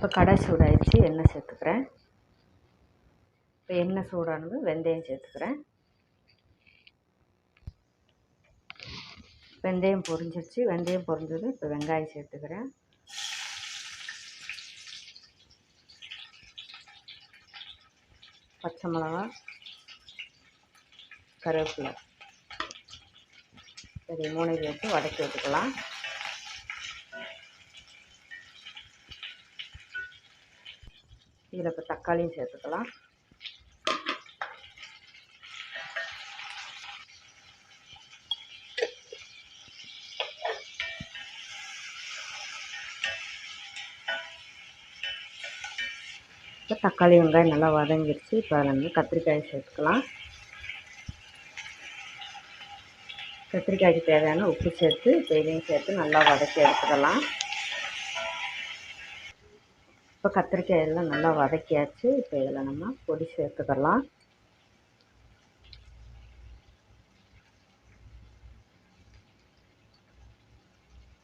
இப்போ கடை சூடாகிடுச்சு எண்ணெய் சேர்த்துக்கிறேன். இப்போ எண்ணெய் சூடானது வெந்தயம் சேர்த்துக்கிறேன். வெந்தயம் பொரிஞ்சிருச்சு வெந்தயம் பொரிஞ்சது இப்போ வெங்காயம் சேர்த்துக்கிறேன். பச்சை மிளகா கருவேப்பிலை. சரி மூணு சேர்த்து வதக்கி விட்டுக்கலாம் இதில் இப்போ தக்காளியும் சேர்த்துக்கலாம். இப்போ தக்காளி வெங்காயம் நல்லா வதங்கிடுச்சு. இப்போ அதில் வந்து கத்திரிக்காயை சேர்த்துக்கலாம். கத்திரிக்காய்க்கு தேவையான உப்பு சேர்த்து இப்போ சேர்த்து நல்லா வதக்கி எடுத்துக்கலாம். இப்போ கத்திரிக்காய் எல்லாம் நல்லா வதக்கியாச்சு. இப்போ இதில் நம்ம பொடி சேர்த்துக்கலாம்.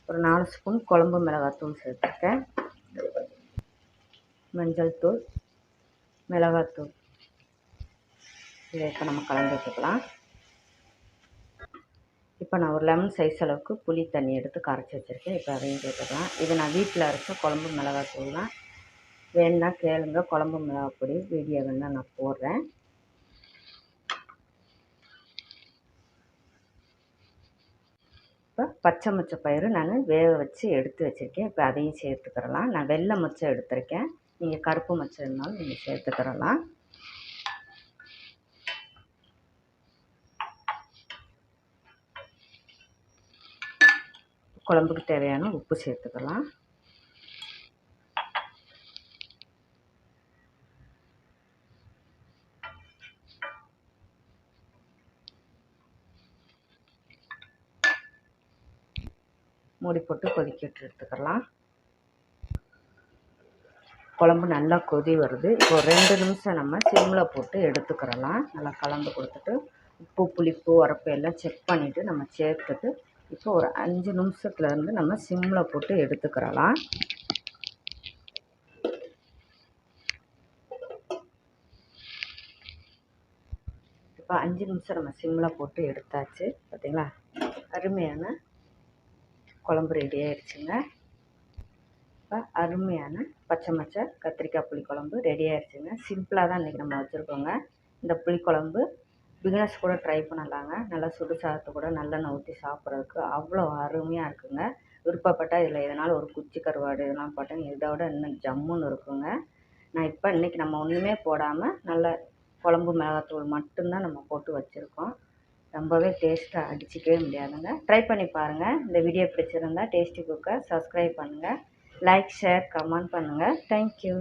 ஒரு நாலு ஸ்பூன் குழம்பு மிளகாத்தூள் சேர்த்துருக்கேன். மஞ்சள் தூள் மிளகாத்தூள். இதை இப்போ நம்ம கலந்து வச்சுக்கலாம். இப்போ நான் ஒரு லெமன் சைஸ் அளவுக்கு புளி தண்ணி எடுத்து கரைச்சி வச்சுருக்கேன். இப்போ அதையும் சேர்த்துக்கலாம். இது நான் வீட்டில் அரைச்ச குழம்பு மிளகாத்தூள் தான். வேணுன்னா கேளுங்க குழம்பு மிளகா பொடி வீடியோ வேணால் நான் போடுறேன். இப்போ பச்சை மொச்சை பயிறு நான் வேக வச்சு எடுத்து வச்சுருக்கேன். இப்போ அதையும் சேர்த்துக்கிறலாம். நான் வெள்ளை மொச்சை எடுத்திருக்கேன். நீங்கள் கருப்பு மொச்சை இருந்தாலும் நீங்கள் சேர்த்துக்கிறலாம். குழம்புக்கு தேவையான உப்பு சேர்த்துக்கலாம். மூடி போட்டு கொதிக்கிட்டு எடுத்துக்கலாம். குழம்பு நல்லா கொதி வருது. இப்போ ரெண்டு நிமிஷம் நம்ம சிம்மில் போட்டு எடுத்துக்கிறலாம். நல்லா கலந்து கொடுத்துட்டு உப்பு புளிப்பு உரப்பு எல்லாம் செக் பண்ணிவிட்டு நம்ம சேர்த்துட்டு இப்போ ஒரு அஞ்சு நிமிஷத்துலேருந்து நம்ம சிம்மில் போட்டு எடுத்துக்கிறலாம். இப்போ அஞ்சு நிமிஷம் நம்ம சிம்மில் போட்டு எடுத்தாச்சு. பார்த்திங்களா அருமையான குழம்பு ரெடி ஆயிடுச்சுங்க. இப்போ அருமையான பச்சை மச்சை கத்திரிக்காய் புளிக்குழம்பு ரெடி ஆயிடுச்சுங்க. சிம்பிளாக தான் இன்றைக்கி நம்ம வச்சுருக்கோங்க. இந்த புளிக்குழம்பு பிகினர்ஸ் கூட ட்ரை பண்ணலாங்க. நல்லா சுடு சாதத்தை கூட நல்லெண்ணெய் ஊற்றி சாப்பிட்றதுக்கு அவ்வளோ அருமையாக இருக்குங்க. விருப்பப்பட்டால் இதில் எதனாலும் ஒரு குச்சி கருவாடு இதெல்லாம் போட்டேன். இதோட இன்னும் ஜம்முன்னு இருக்குங்க. நான் இப்போ இன்றைக்கி நம்ம ஒன்றுமே போடாமல் நல்ல குழம்பு மிளகாத்தூள் மட்டும்தான் நம்ம போட்டு வச்சுருக்கோம். ரொம்பவே டேஸ்ட்டாக அடிச்சிக்கவே முடியாதுங்க. ட்ரை பண்ணி பாருங்கள் இந்த வீடியோ பிடிச்சிருந்தா டேஸ்டி குக்கை சப்ஸ்கிரைப் பண்ணுங்கள் லைக் ஷேர் கமெண்ட் பண்ணுங்கள் தேங்க்யூ